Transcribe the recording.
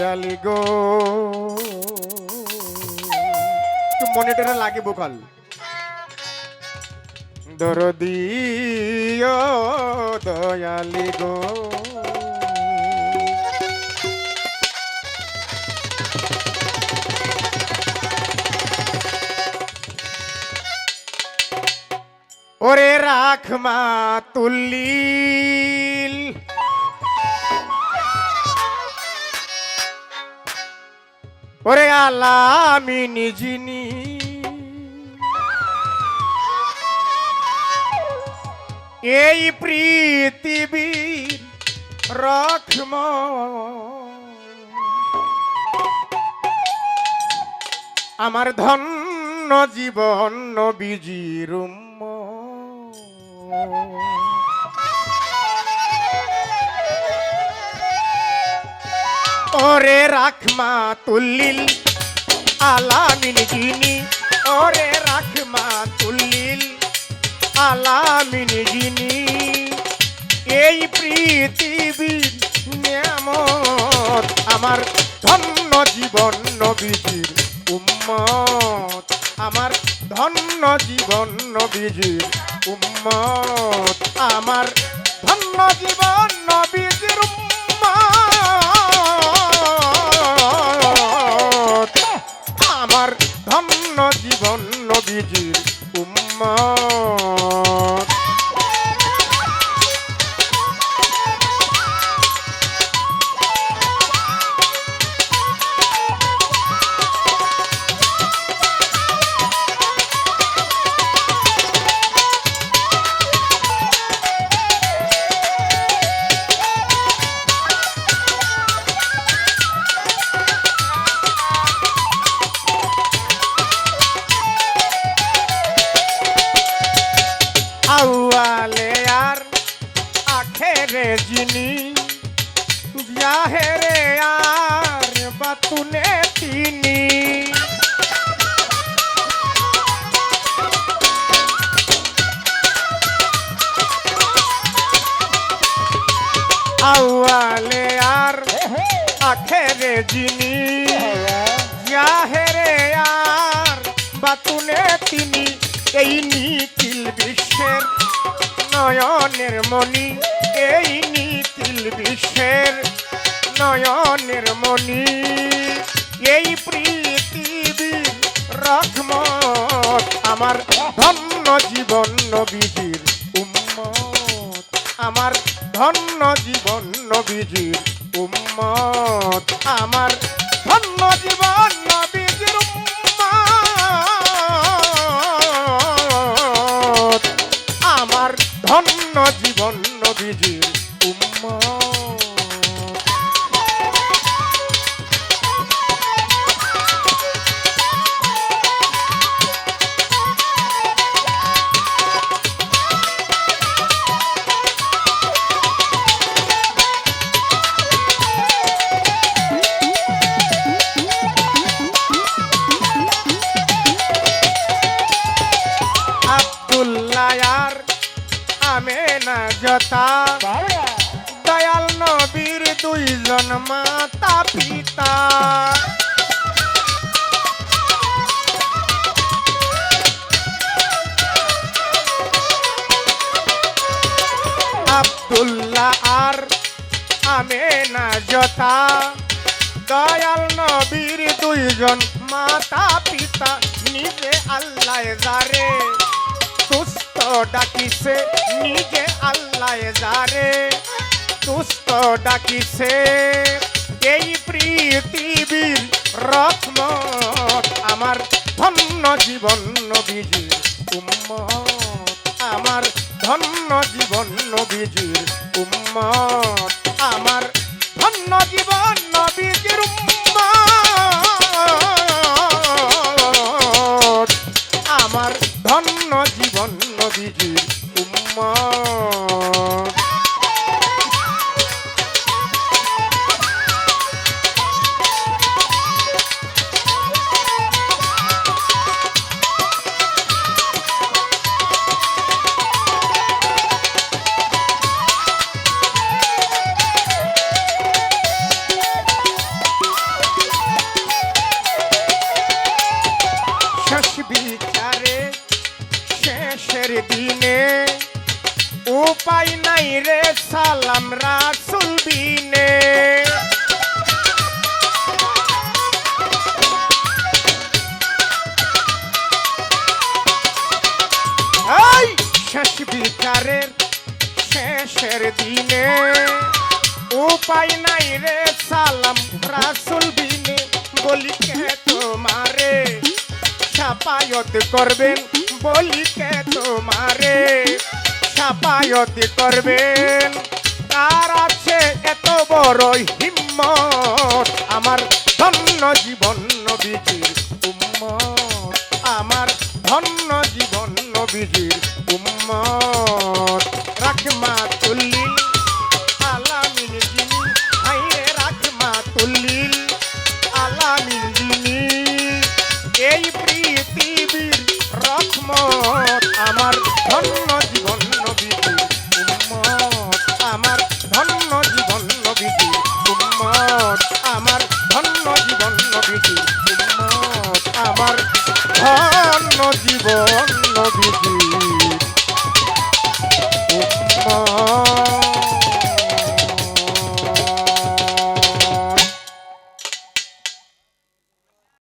দয়ালি গো একটু মনিটরে লাগে বোকাল দরদিও দয়ালি গো ওরে রাখমা তুল্লিল ওরে আলামি নিজিনি এই পৃথিবীর রক্ষম। আমার ধন্য জীবন নবীজির ওরে রাখমা তুল্লিল, আলামিন জিনি ওরে রাখমা তুল্লিল, আলামিন জিনি এই পৃথিবীর নিয়ামত, আমার ধন্য জীবন নবীজির উম্মত। আমার ধন্য জীবন নবীজির উম্মত, আমার আউয়ালে আর আখেরে যিনি জাহেরে আর বাতুনে তিনি এই নিখিল বিশ্বের নয়নের মণি এই নিখিল বিশ্বের নয়নের মণি। এই পৃথিবীর রকমত আমার ধন্য জীবন নবীজির উম্মত আমার ধন্য জীবন নবীজির উম্মত। আমার ধন্য জীবন নবীজির উম্মত। আমার ধন্য জীবন নবীজির দুইজন মাতা পিতা। আব্দুল্লাহ আর আমেনা জতা দয়াল নবীর দুইজন মাতা পিতা, নিজে আল্লাহ যারে। সুস্থ ডাকিছে, নিজে আল্লাহ যারে। সুস্থ ডাকিছে। এই পৃথিবীর রত্ন, আমার ধন্য জীবন নবীজির উম্মত, আমার ধন্য জীবন নবীজির উম্মত। আজকের দিনে। উপায় নাই রে সালাম রাসুল বিনে শেষ বিচারের শেষের দিনে। উপায় নাই রে সালাম রাসুল বিনে বলি কে তোমারে? সাপায়ত করবেন, বলি কে তোমারে সাপায়তি করবেন। তার আছে এত বড় হিম্মত। আমার ধন্য জীবন নবীজির উম্মত। আমার ধন্য জীবন নবীজির নবীজি উম্মা